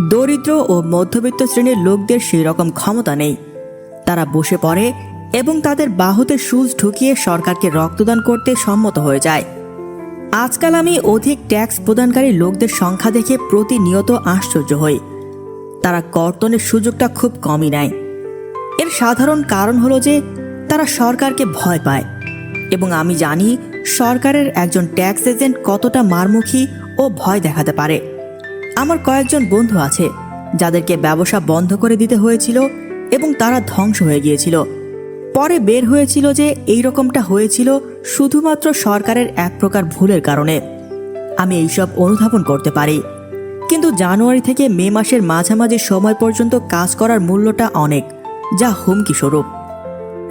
দরিদ্র ও মধ্যবিত্ত শ্রেণির লোকদের সেই রকম ক্ষমতা নেই। তারা বসে পড়ে এবং তাদের বাহুতে সুচ ঢুকিয়ে সরকারকে রক্তদান করতে সম্মত হয়ে যায়। আজকাল আমি অধিক ট্যাক্স প্রদানকারী লোকদের সংখ্যা দেখে প্রতিনিয়ত আশ্চর্য হই। তারা কর্তনের সুযোগটা খুব কমই নেয়। এর সাধারণ কারণ হলো যে তারা সরকারকে ভয় পায় এবং আমি জানি সরকারের একজন ট্যাক্স এজেন্ট কতটা মারমুখী ও ভয় দেখাতে পারে। আমার কয়েকজন বন্ধু আছে, যাদেরকে ব্যবসা বন্ধ করে দিতে হয়েছিল এবং তারা ধ্বংস হয়ে গিয়েছিল। পরে বের হয়েছিল যে এই রকমটা হয়েছিল শুধুমাত্র সরকারের এক প্রকার ভুলের কারণে। আমি এইসব অনুধাবন করতে পারি। কিন্তু জানুয়ারি থেকে মে মাসের মাঝামাঝি সময় পর্যন্ত কাজ করার মূল্যটা অনেক, যা হুমকি স্বরূপ।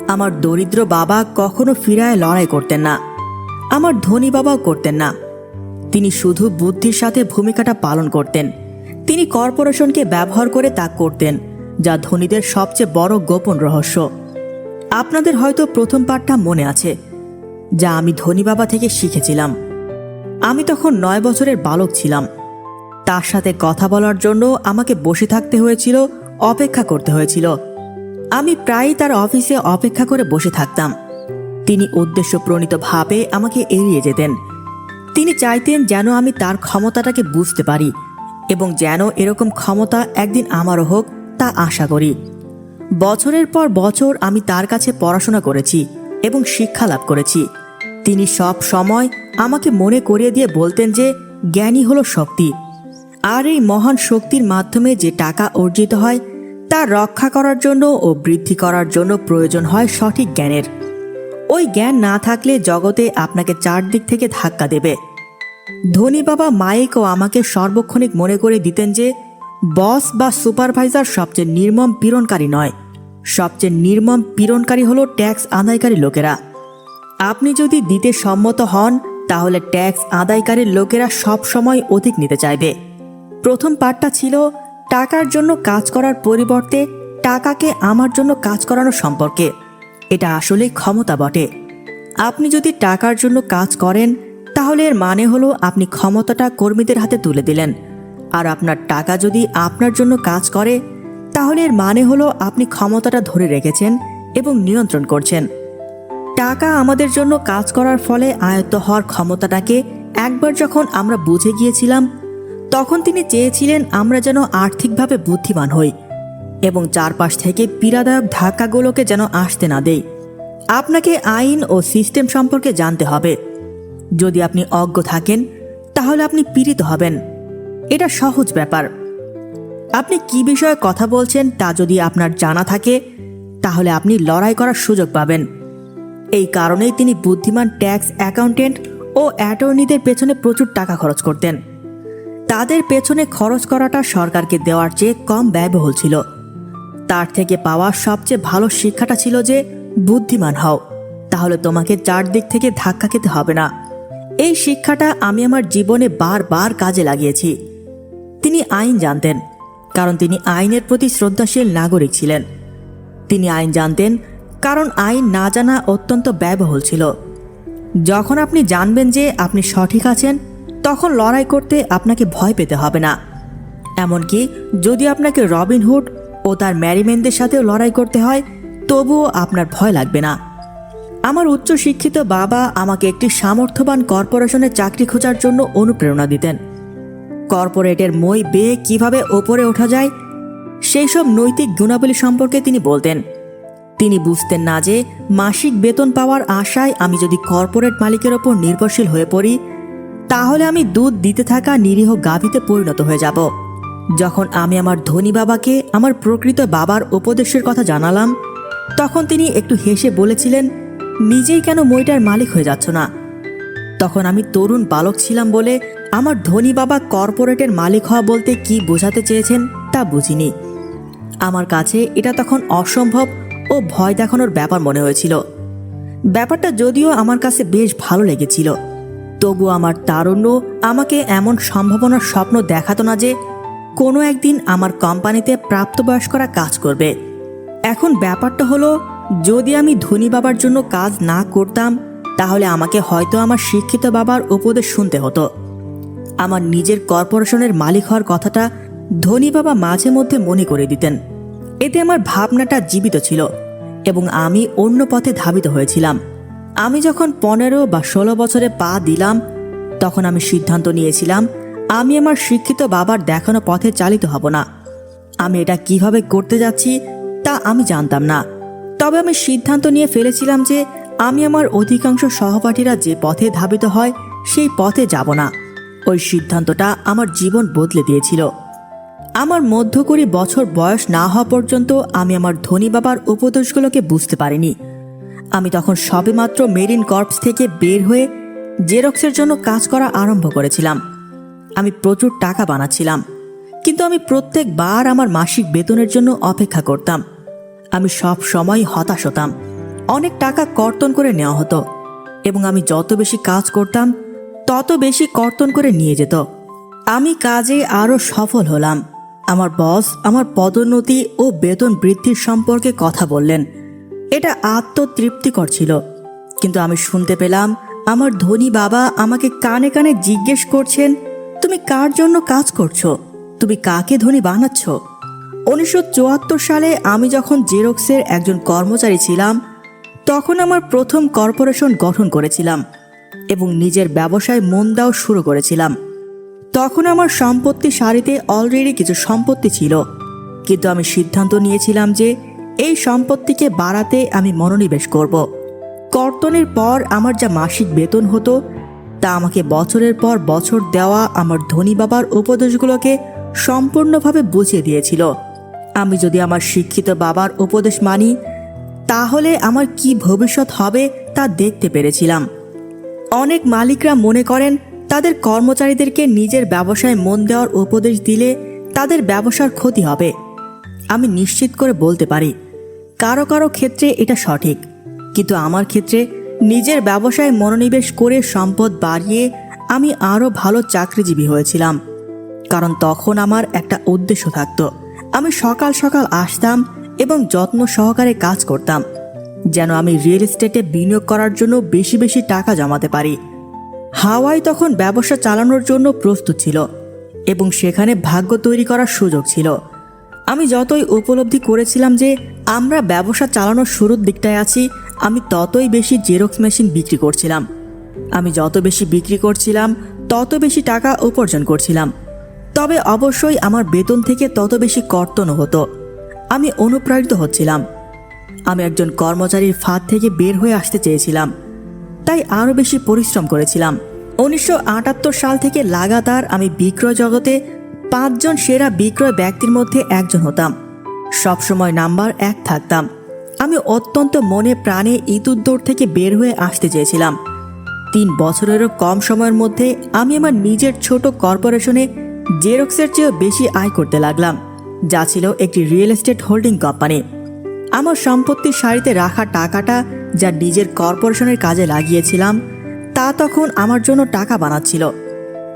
আমার দরিদ্র বাবা কখনো ফিরায় লড়াই করতেন না। আমার ধনী বাবাও করতেন না। তিনি শুধু বুদ্ধির সাথে ভূমিকাটা পালন করতেন। তিনি কর্পোরেশনকে ব্যবহার করে তা করতেন, যা ধনীদের সবচেয়ে বড় গোপন রহস্য। আপনাদের হয়তো প্রথম পাঠটা মনে আছে, যা আমি ধনী বাবা থেকে শিখেছিলাম। আমি তখন নয় বছরের বালক ছিলাম। তার সাথে কথা বলার জন্য আমাকে বসে থাকতে হয়েছিল, অপেক্ষা করতে হয়েছিল। আমি প্রায়ই তার অফিসে অপেক্ষা করে বসে থাকতাম। তিনি উদ্দেশ্যপ্রণীত ভাবে আমাকে এড়িয়ে যেতেন। তিনি চাইতেন যেন আমি তার ক্ষমতাটাকে বুঝতে পারি এবং যেন এরকম ক্ষমতা একদিন আমারও হোক, তা আশা করি। বছরের পর বছর আমি তার কাছে পড়াশোনা করেছি এবং শিক্ষা লাভ করেছি। তিনি সব সময় আমাকে মনে করিয়ে দিয়ে বলতেন যে, জ্ঞানী হলো শক্তি। আর এই মহান শক্তির মাধ্যমে যে টাকা অর্জিত হয়, তা রক্ষা করার জন্য ও বৃদ্ধি করার জন্য প্রয়োজন হয় সঠিক জ্ঞানের। ওই জ্ঞান না থাকলে জগতে আপনাকে চারদিক থেকে ধাক্কা দেবে। ধনী বাবা মাইক ও আমাকে সর্বক্ষণিক মনে করে দিতেন যে, বস বা সুপারভাইজার সবচেয়ে নির্মম পীড়নকারী নয়। সবচেয়ে নির্মম পীড়নকারী হলো ট্যাক্স আদায়কারী লোকেরা। আপনি যদি দিতে সম্মত হন, তাহলে ট্যাক্স আদায়কারীর লোকেরা সব সময় অধিক নিতে চাইবে। প্রথম পার্টটা ছিল, টাকার জন্য কাজ করার পরিবর্তে টাকাকে আমার জন্য কাজ করানো সম্পর্কে। এটা আসলে ক্ষমতা বটে। আপনি যদি টাকার জন্য কাজ করেন, তাহলে এর মানে হলো আপনি ক্ষমতাটা কর্মীদের হাতে তুলে দিলেন। আর আপনার টাকা যদি আপনার জন্য কাজ করে, তাহলে এর মানে হলো আপনি ক্ষমতাটা ধরে রেখেছেন এবং নিয়ন্ত্রণ করছেন। টাকা আমাদের জন্য কাজ করার ফলে আয়ত্ত হওয়ার ক্ষমতাটাকে একবার যখন আমরা বুঝে গিয়েছিলাম, তখন তিনি চেয়েছিলেন আমরা যেন আর্থিকভাবে বুদ্ধিমান হই। এবং চারপাশ থেকে পীড়াদায়ক ধাক্কাগুলোকে যেন আসতে না দেয়। আপনাকে আইন ও সিস্টেম সম্পর্কে জানতে হবে। যদি আপনি অজ্ঞ থাকেন, তাহলে আপনি পীড়িত হবেন। এটা সহজ ব্যাপার। আপনি কি বিষয়ে কথা বলছেন তা যদি আপনার জানা থাকে, তাহলে আপনি লড়াই করার সুযোগ পাবেন। এই কারণেই তিনি বুদ্ধিমান ট্যাক্স অ্যাকাউন্টেন্ট ও অ্যাটর্নিদের পেছনে প্রচুর টাকা খরচ করতেন। তাদের পেছনে খরচ করাটা সরকারকে দেওয়ার চেয়ে কম ব্যয়বহুল ছিল। তার থেকে পাওয়া সবচেয়ে ভালো শিক্ষাটা ছিল যে, বুদ্ধিমান হও। তাহলে তোমাকে চারদিক থেকে ধাক্কা খেতে হবে না। এই শিক্ষাটা আমি আমার জীবনে বারবার কাজে লাগিয়েছি। তিনি আইন জানতেন, কারণ তিনি আইনের প্রতি শ্রদ্ধাশীল নাগরিক ছিলেন। তিনি আইন জানতেন, কারণ আইন না জানা অত্যন্ত ব্যয়বহুল ছিল। যখন আপনি জানবেন যে আপনি সঠিক আছেন, তখন লড়াই করতে আপনাকে ভয় পেতে হবে না। এমনকি যদি আপনাকে রবিনহুড ও তার ম্যারিমেনদের সাথেও লড়াই করতে হয়, তবুও আপনার ভয় লাগবে না। আমার উচ্চশিক্ষিত বাবা আমাকে একটি সামর্থ্যবান কর্পোরেশনে চাকরি খোঁজার জন্য অনুপ্রেরণা দিতেন। কর্পোরেটের মই বেয়ে কীভাবে ওপরে ওঠা যায় সেই সব নৈতিক গুণাবলী সম্পর্কে তিনি বলতেন। তিনি বুঝতেন না যে, মাসিক বেতন পাওয়ার আশায় আমি যদি কর্পোরেট মালিকের ওপর নির্ভরশীল হয়ে পড়ি, তাহলে আমি দুধ দিতে থাকা নিরীহ গাভীতে পরিণত হয়ে যাব। যখন আমি আমার ধনী বাবাকে আমার প্রকৃত বাবার উপদেশের কথা জানালাম, তখন তিনি একটু হেসে বলেছিলেন, নিজেই কেন মইটার মালিক হয়ে যাচ্ছ না? তখন আমি তরুণ বালক ছিলাম বলে আমার ধনী বাবা কর্পোরেটের মালিক হওয়া বলতে কি বোঝাতে চেয়েছেন তা বুঝিনি। আমার কাছে এটা তখন অসম্ভব ও ভয় দেখানোর ব্যাপার মনে হয়েছিল। ব্যাপারটা যদিও আমার কাছে বেশ ভালো লেগেছিল তবু আমার তারুণ্য আমাকে এমন সম্ভাবনার স্বপ্ন দেখাতো না যে কোনো একদিন আমার কোম্পানিতে প্রাপ্তবয়স্করা কাজ করবে। এখন ব্যাপারটা হলো, যদি আমি ধনী বাবার জন্য কাজ না করতাম, তাহলে আমাকে হয়তো আমার শিক্ষিত বাবার উপদেশ শুনতে হতো। আমার নিজের কর্পোরেশনের মালিক হওয়ার কথাটা ধনী বাবা মাঝে মধ্যে মনে করে দিতেন। এতে আমার ভাবনাটা জীবিত ছিল এবং আমি অন্য পথে ধাবিত হয়েছিলাম। আমি যখন পনেরো বা ষোলো বছরে পা দিলাম, তখন আমি সিদ্ধান্ত নিয়েছিলাম আমি আমার শিক্ষিত বাবার দেখানো পথে চালিত হব না। আমি এটা কীভাবে করতে যাচ্ছি তা আমি জানতাম না। তবে আমি সিদ্ধান্ত নিয়ে ফেলেছিলাম যে আমি আমার অধিকাংশ সহপাঠীরা যে পথে ধাবিত হয়, সেই পথে যাব না। ওই সিদ্ধান্তটা আমার জীবন বদলে দিয়েছিল। আমার মধ্য কুড়ি বছর বয়স না হওয়া পর্যন্ত আমি আমার ধনী বাবার উপদেশগুলোকে বুঝতে পারিনি। আমি তখন সবেমাত্র মেরিন কর্পস থেকে বের হয়ে জেরক্সের জন্য কাজ করা আরম্ভ করেছিলাম। আমি প্রচুর টাকা বানাচ্ছিলাম। কিন্তু আমি প্রত্যেকবার আমার মাসিক বেতনের জন্য অপেক্ষা করতাম। আমি সব সময় হতাশ হতাম। অনেক টাকা কর্তন করে নেওয়া হতো। এবং আমি যত বেশি কাজ করতাম, তত বেশি কর্তন করে নিয়ে যেত। আমি কাজে আরও সফল হলাম। আমার বস আমার পদোন্নতি ও বেতন বৃদ্ধির সম্পর্কে কথা বললেন। এটা আত্মতৃপ্তিকর ছিল। কিন্তু আমি শুনতে পেলাম, আমার ধনী বাবা আমাকে কানে কানে জিজ্ঞেস করছেন তুমি কার জন্য কাজ করছ? তুমি কাকে ধনী বানাচ্ছ? উনিশশো চুয়াত্তর সালে আমি যখন জেরক্সের একজন কর্মচারী ছিলাম, তখন আমার প্রথম কর্পোরেশন গঠন করেছিলাম এবং নিজের ব্যবসায় মন দেওয়া শুরু করেছিলাম। তখন আমার সম্পত্তি সারিতে অলরেডি কিছু সম্পত্তি ছিল, কিন্তু আমি সিদ্ধান্ত নিয়েছিলাম যে এই সম্পত্তিকে বাড়াতে আমি মনোনিবেশ করব। কর্তনের পর আমার যা মাসিক বেতন হতো তা আমাকে বছরের পর বছর দেওয়া আমার ধনী বাবার উপদেশগুলোকে সম্পূর্ণভাবে বুঝিয়ে দিয়েছিল। আমি যদি আমার শিক্ষিত বাবার উপদেশ মানি, তাহলে আমার কি ভবিষ্যৎ হবে তা দেখতে পেরেছিলাম। অনেক মালিকরা মনে করেন, তাদের কর্মচারীদেরকে নিজের ব্যবসায় মন দেওয়ার উপদেশ দিলে তাদের ব্যবসার ক্ষতি হবে। আমি নিশ্চিত করে বলতে পারি, কারও কারও ক্ষেত্রে এটা সঠিক। কিন্তু আমার ক্ষেত্রে নিজের ব্যবসায় মনোনিবেশ করে সম্পদ বাড়িয়ে আমি আরও ভালো চাকরিজীবী হয়েছিলাম। কারণ তখন আমার একটা উদ্দেশ্য থাকত। আমি সকাল সকাল আসতাম এবং যত্ন সহকারে কাজ করতাম। যেন আমি রিয়েল এস্টেটে বিনিয়োগ করার জন্য বেশি বেশি টাকা জমাতে পারি। হাওয়াই তখন ব্যবসা চালানোর জন্য প্রস্তুত ছিল এবং সেখানে ভাগ্য তৈরি করার সুযোগ ছিল। আমি যতই উপলব্ধি করেছিলাম যে আমরা ব্যবসা চালানোর শুরুর দিকটায় আছি আমি ততই বেশি জেরক্স মেশিন বিক্রি করছিলাম। আমি যত বেশি বিক্রি করছিলাম, তত বেশি টাকা উপার্জন করছিলাম। তবে অবশ্যই আমার বেতন থেকে তত বেশি কর্তনও হতো। আমি অনুপ্রাণিত হচ্ছিলাম। আমি একজন কর্মচারীর ফাঁদ থেকে বের হয়ে আসতে চেয়েছিলাম। তাই আরও বেশি পরিশ্রম করেছিলাম। উনিশশো আটাত্তর সাল থেকে লাগাতার আমি বিক্রয় জগতে পাঁচজন সেরা বিক্রয় ব্যক্তির মধ্যে একজন হতাম। সবসময় নাম্বার এক থাকতাম। আমি অত্যন্ত মনে প্রাণে ইঁদুর দৌড় থেকে বের হয়ে আসতে চেয়েছিলাম। তিন বছরেরও কম সময়ের মধ্যে আমি আমার নিজের ছোট কর্পোরেশনে জেরক্সের চেয়েও বেশি আয় করতে লাগলাম, যা ছিল একটি রিয়েল এস্টেট হোল্ডিং কোম্পানি। আমার সম্পত্তির সারিতে রাখা টাকাটা যা নিজের কর্পোরেশনের কাজে লাগিয়েছিলাম, তা তখন আমার জন্য টাকা বানাচ্ছিল।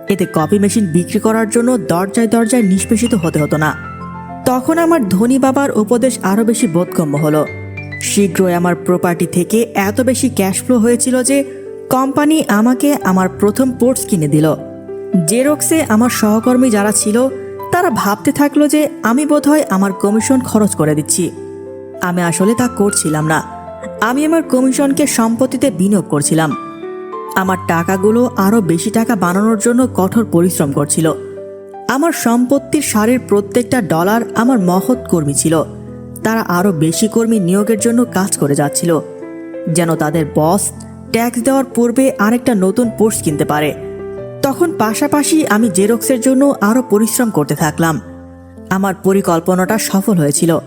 এতে কপি মেশিন বিক্রি করার জন্য দরজায় দরজায় নিষ্পেষিত হতে হতো না। তখন আমার ধনী বাবার উপদেশ আরও বেশি বোধগম্য হলো। শীঘ্রই আমার প্রপার্টি থেকে এত বেশি ক্যাশ ফ্লো হয়েছিল যে কোম্পানি আমাকে আমার প্রথম পোর্টস কিনে দিল। জেরক্সে আমার সহকর্মী যারা ছিল, তারা ভাবতে থাকল যে আমি বোধহয় আমার কমিশন খরচ করে দিচ্ছি। আমি আসলে তা করছিলাম না। আমি আমার কমিশনকে সম্পত্তিতে বিনিয়োগ করছিলাম। আমার টাকাগুলো আরও বেশি টাকা বানানোর জন্য কঠোর পরিশ্রম করছিল। আমার সম্পত্তির সারের প্রত্যেকটা ডলার আমার মহৎ কর্মী ছিল। তারা আরও বেশি কর্মী নিয়োগের জন্য কাজ করে যাচ্ছিল। যেন তাদের বস ট্যাক্স দেওয়ার পূর্বে আরেকটা নতুন পোস্ট কিনতে পারে। তখন পাশাপাশি আমি জেরক্সের জন্য আরও পরিশ্রম করতে থাকলাম। আমার পরিকল্পনাটা সফল হয়েছিল।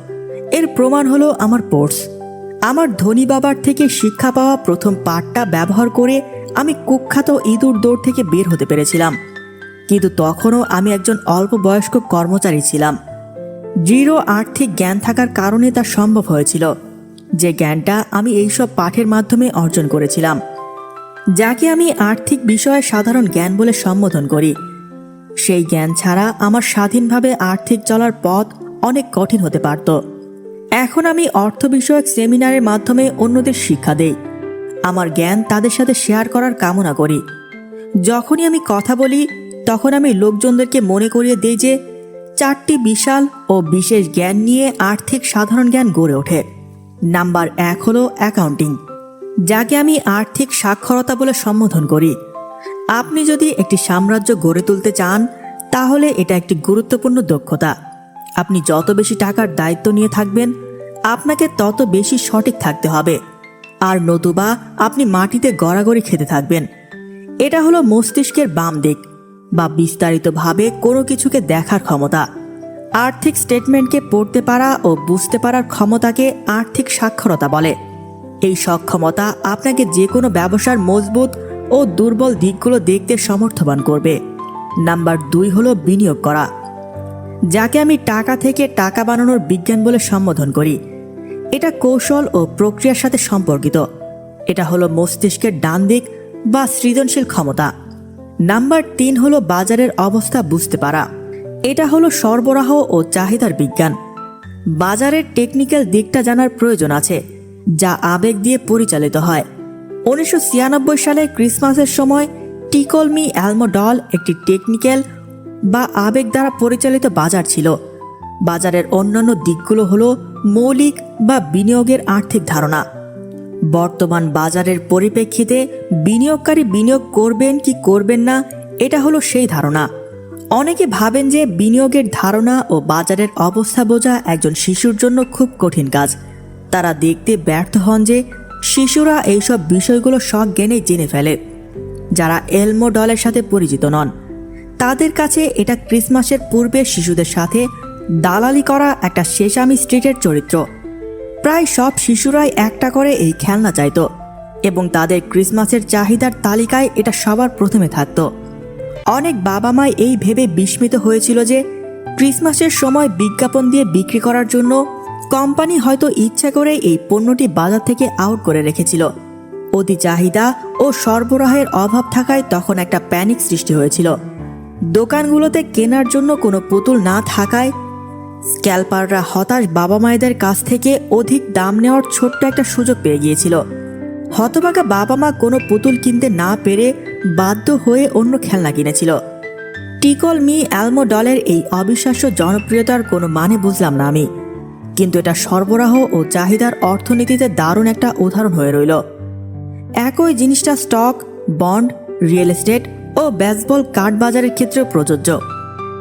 এর প্রমাণ হলো আমার পোর্স। আমার ধনী বাবার থেকে শিক্ষা পাওয়া প্রথম পাঠটা ব্যবহার করে আমি কুখ্যাত ইঁদুর দৌড় থেকে বের হতে পেরেছিলাম। কিন্তু তখনও আমি একজন অল্প বয়স্ক কর্মচারী ছিলাম। দৃঢ় আর্থিক জ্ঞান থাকার কারণে তা সম্ভব হয়েছিল। যে জ্ঞানটা আমি এইসব পাঠের মাধ্যমে অর্জন করেছিলাম, যাকে আমি আর্থিক বিষয়ে সাধারণ জ্ঞান বলে সম্বোধন করি। সেই জ্ঞান ছাড়া আমার স্বাধীনভাবে আর্থিক চলার পথ অনেক কঠিন হতে পারত। এখন আমি অর্থ বিষয়ক সেমিনারের মাধ্যমে অন্যদের শিক্ষা দেই। আমার জ্ঞান তাদের সাথে শেয়ার করার কামনা করি। যখনই আমি কথা বলি, তখন আমি লোকজনদেরকে মনে করিয়ে দিই যে চারটি বিশাল ও বিশেষ জ্ঞান নিয়ে আর্থিক সাধারণ জ্ঞান গড়ে ওঠে। নাম্বার এক হলো অ্যাকাউন্টিং, যাকে আমি আর্থিক সাক্ষরতা বলে সম্বোধন করি। আপনি যদি একটি সাম্রাজ্য গড়ে তুলতে চান, তাহলে এটা একটি গুরুত্বপূর্ণ দক্ষতা। আপনি যত বেশি টাকার দায়িত্ব নিয়ে থাকবেন, আপনাকে তত বেশি সঠিক থাকতে হবে। আর নতুবা আপনি মাটিতে গড়াগড়ি খেতে থাকবেন। এটা হলো মস্তিষ্কের বাম দিক। বা বিস্তারিতভাবে কোনো কিছুকে দেখার ক্ষমতা। আর্থিক স্টেটমেন্টকে পড়তে পারা ও বুঝতে পারার ক্ষমতাকে আর্থিক সাক্ষরতা বলে। এই সক্ষমতা আপনাকে যে কোনো ব্যবসার মজবুত ও দুর্বল দিকগুলো দেখতে সমর্থবান করবে। নাম্বার দুই হলো বিনিয়োগ করা। যাকে আমি টাকা থেকে টাকা বানানোর বিজ্ঞান বলে সম্বোধন করি, এটা কৌশল ও প্রক্রিয়ার সাথে সম্পর্কিত। এটা হলো মস্তিষ্কের ডান দিক বা সৃজনশীল ক্ষমতা। নাম্বার তিন হলো বাজারের অবস্থা বুঝতে পারা। এটা হলো সরবরাহ ও চাহিদার বিজ্ঞান। বাজারের টেকনিক্যাল দিকটা জানার প্রয়োজন আছে, যা আবেগ দিয়ে পরিচালিত হয়। উনিশশো ছিয়ানব্বই সালে ক্রিসমাসের সময় টিকলমি অ্যালমোডল একটি টেকনিক্যাল বা আবেগ দ্বারা পরিচালিত বাজার ছিল। বাজারের অন্যান্য দিকগুলো হলো মৌলিক বা বিনিয়োগের আর্থিক ধারণা। বর্তমান বাজারের পরিপ্রেক্ষিতে বিনিয়োগকারী বিনিয়োগ করবেন কি করবেন না, এটা হলো সেই ধারণা। অনেকে ভাবেন যে বিনিয়োগের ধারণা ও বাজারের অবস্থা বোঝা একজন শিশুর জন্য খুব কঠিন কাজ। তারা দেখতে ব্যর্থ হন যে শিশুরা এইসব বিষয়গুলো সজ্ঞানেই জেনে ফেলে। যারা এলমো ডলের সাথে পরিচিত নন, তাদের কাছে এটা ক্রিসমাসের পূর্বে শিশুদের সাথে দালালি করা একটা শেষামি স্ট্রিটের চরিত্র। প্রায় সব শিশুরাই একটা করে এই খেলনা চাইত, এবং তাদের ক্রিসমাসের চাহিদার তালিকায় এটা সবার প্রথমে থাকত। অনেক বাবা মাই এই ভেবে বিস্মিত হয়েছিল যে, ক্রিসমাসের সময় বিজ্ঞাপন দিয়ে বিক্রি করার জন্য কোম্পানি হয়তো ইচ্ছা করে এই পণ্যটি বাজার থেকে আউট করে রেখেছিল। অতি চাহিদা ও সরবরাহের অভাব থাকায় তখন একটা প্যানিক সৃষ্টি হয়েছিল। দোকানগুলোতে কেনার জন্য কোনো পুতুল না থাকায় স্ক্যালপাররা হতাশ বাবা মায়েদের কাছ থেকে অধিক দাম নেওয়ার ছোট্ট একটা সুযোগ পেয়ে গিয়েছিল। হতবাগা বাবা মা কোনো পুতুল কিনতে না পেরে বাধ্য হয়ে অন্য খেলনা কিনেছিল। টিকল মি অ্যালমো ডলের এই অবিশ্বাস্য জনপ্রিয়তার কোনো মানে বুঝলাম না আমি। কিন্তু এটা সরবরাহ ও চাহিদার অর্থনীতিতে দারুণ একটা উদাহরণ হয়ে রইল। একই জিনিসটা স্টক, বন্ড, রিয়েল এস্টেট ও বেসবল কার্ড বাজারের ক্ষেত্রেও প্রযোজ্য।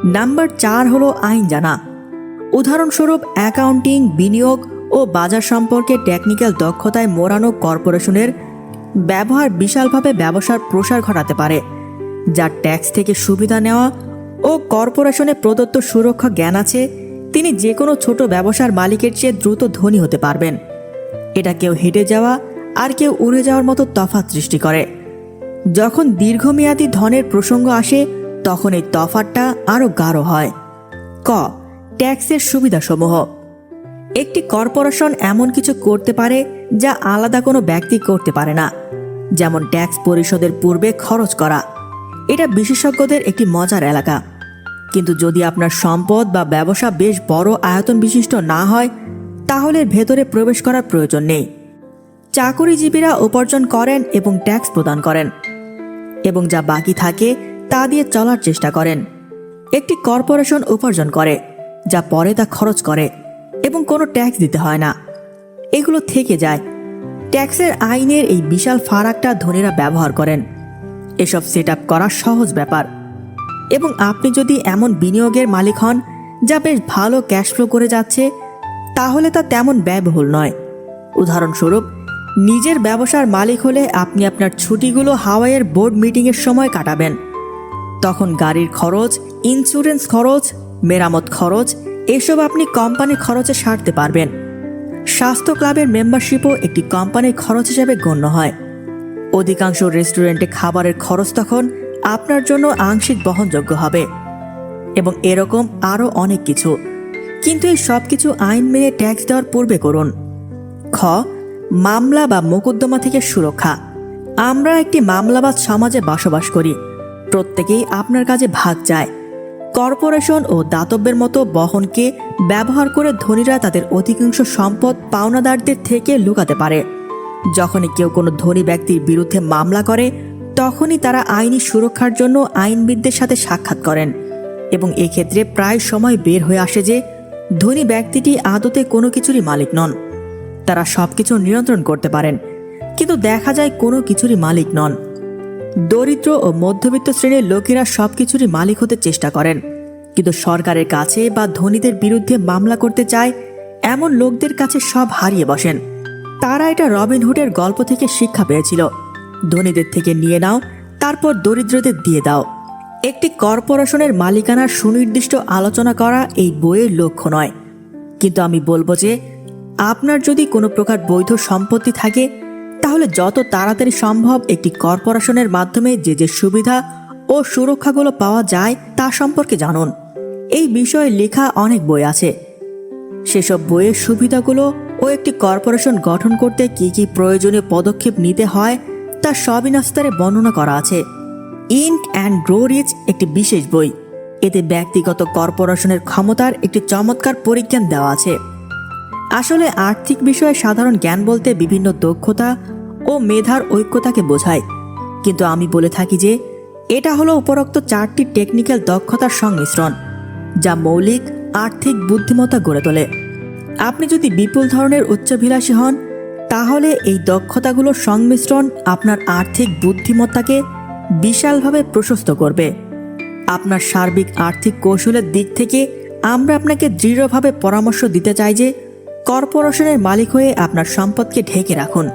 নাম্বার চার হলো আইন জানা উদাহরণস্বরূপ অ্যাকাউন্টিং, বিনিয়োগ ও বাজার সম্পর্কে টেকনিক্যাল দক্ষতায় মোড়ানো কর্পোরেশনের ব্যবহার বিশালভাবে ব্যবসার প্রসার ঘটাতে পারে, যা ট্যাক্স থেকে সুবিধা নেওয়া ও কর্পোরেশনে প্রদত্ত সুরক্ষা জ্ঞান আছে। তিনি যে কোনো ছোট ব্যবসার মালিকের চেয়ে দ্রুত ধনী হতে পারবেন। এটা কেউ হেঁটে যাওয়া আর কেউ উড়ে যাওয়ার মতো তফাৎ সৃষ্টি করে। যখন দীর্ঘমেয়াদী ধনের প্রসঙ্গ আসে, তখন এই তফাতটা আরও গাঢ় হয়। ক ট্যাক্সের সুবিধাসমূহ। একটি কর্পোরেশন এমন কিছু করতে পারে যা আলাদা কোনো ব্যক্তি করতে পারে না, যেমন ট্যাক্স পরিশোধের পূর্বে খরচ করা। এটা বিশেষজ্ঞদের একটি মজার এলাকা। কিন্তু যদি আপনার সম্পদ বা ব্যবসা বেশ বড় আয়তন বিশিষ্ট না হয়, তাহলে ভেতরে প্রবেশ করার প্রয়োজন নেই। চাকরিজীবীরা উপার্জন করেন এবং ট্যাক্স প্রদান করেন, এবং যা বাকি থাকে তা দিয়ে চলার চেষ্টা করেন। একটি কর্পোরেশন উপার্জন করে। যা পরে তা খরচ করে এবং কোনো ট্যাক্স দিতে হয় না। এগুলো থেকে যায়। ট্যাক্সের আইনের এই বিশাল ফারাকটা ধনীরা ব্যবহার করেন। এসব সেট আপ করা সহজ ব্যাপার। এবং আপনি যদি এমন বিনিয়োগের মালিক হন, যা বেশ ভালো ক্যাশ ফ্লো করে যাচ্ছে, তাহলে তা তেমন ব্যয়বহুল নয়। উদাহরণস্বরূপ, নিজের ব্যবসার মালিক হলে আপনি আপনার ছুটিগুলো হাওয়াইয়ের বোর্ড মিটিংয়ের সময় কাটাবেন। তখন গাড়ির খরচ ইন্স্যুরেন্স খরচ মেরামত খরচ, এসব আপনি কোম্পানির খরচে সারতে পারবেন। স্বাস্থ্য ক্লাবের মেম্বারশিপও একটি কোম্পানির খরচ হিসাবে গণ্য হয়। অধিকাংশ রেস্টুরেন্টে খাবারের খরচ তখন আপনার জন্য আংশিক বহনযোগ্য হবে। এবং এরকম আরও অনেক কিছু। কিন্তু এই সব কিছু আইন মেনে ট্যাক্স দেওয়ার পূর্বে করুন। খ, মামলা বা মোকদ্দমা থেকে সুরক্ষা। আমরা একটি মামলাবাদ সমাজে বসবাস করি। প্রত্যেকেই আপনার কাজে ভাগ যায় কর্পোরেশন ও দাতব্যের মতো বহনকে ব্যবহার করে ধনীরা তাদের অধিকাংশ সম্পদ পাওনাদারদের থেকে লুকাতে পারে। যখনই কেউ কোনো ধনী ব্যক্তির বিরুদ্ধে মামলা করে, তখনই তারা আইনি সুরক্ষার জন্য আইনবিদদের সাথে সাক্ষাৎ করেন এবং এক্ষেত্রে প্রায় সময় বের হয়ে আসে যে, ধনী ব্যক্তিটি আদতে কোনো কিছুরই মালিক নন। তারা সব কিছু নিয়ন্ত্রণ করতে পারেন, কিন্তু দেখা যায় কোনো কিছুরই মালিক নন। দরিদ্র ও মধ্যবিত্ত শ্রেণির লোকেরা সব কিছুরই মালিক হতে চেষ্টা করেন। কিন্তু সরকারের কাছে বা ধনীদের বিরুদ্ধে মামলা করতে চায় এমন লোকদের কাছে সব হারিয়ে বসেন। তারা এটা রবিনহুডের গল্প থেকে শিক্ষা পেয়েছিল। ধনীদের থেকে নিয়ে নাও, তারপর দরিদ্রদের দিয়ে দাও। একটি কর্পোরেশনের মালিকানার সুনির্দিষ্ট আলোচনা করা এই বইয়ের লক্ষ্য নয়। কিন্তু আমি বলব যে, আপনার যদি কোনো প্রকার বৈধ সম্পত্তি থাকে তাহলে যত তাড়াতাড়ি সম্ভব একটি কর্পোরেশনের মাধ্যমে যে যে সুবিধা ও সুরক্ষাগুলো পাওয়া যায় তা সম্পর্কে জানুন। এই বিষয়ে লেখা অনেক বই আছে। সেসব বইয়ের সুবিধাগুলো ও একটি কর্পোরেশন গঠন করতে কি কি প্রয়োজনীয় পদক্ষেপ নিতে হয় তা সবিনাস্তরে বর্ণনা করা আছে। ইনক অ্যান্ড গ্রো রিচ একটি বিশেষ বই। এতে ব্যক্তিগত কর্পোরেশনের ক্ষমতার একটি চমৎকার পরিজ্ঞান দেওয়া আছে। আসলে আর্থিক বিষয়ে সাধারণ জ্ঞান বলতে বিভিন্ন দক্ষতা ও মেধার ঐক্যতাকে বোঝায়। কিন্তু আমি বলে থাকি যে, এটা হলো উপরোক্ত চারটি টেকনিক্যাল দক্ষতার সংমিশ্রণ, যা মৌলিক, আর্থিক বুদ্ধিমত্তা গড়ে তোলে। আপনি যদি বিপুল ধরনের উচ্চাভিলাষী হন, তাহলে এই দক্ষতাগুলোর সংমিশ্রণ আপনার আর্থিক বুদ্ধিমত্তাকে বিশালভাবে প্রশস্ত করবে। আপনার সার্বিক আর্থিক কৌশলের দিক থেকে আমরা আপনাকে দৃঢ়ভাবে পরামর্শ দিতে চাই যে, কর্পোরেশনের মালিক হয়ে আপনার সম্পদকে ঢেকে রাখুন।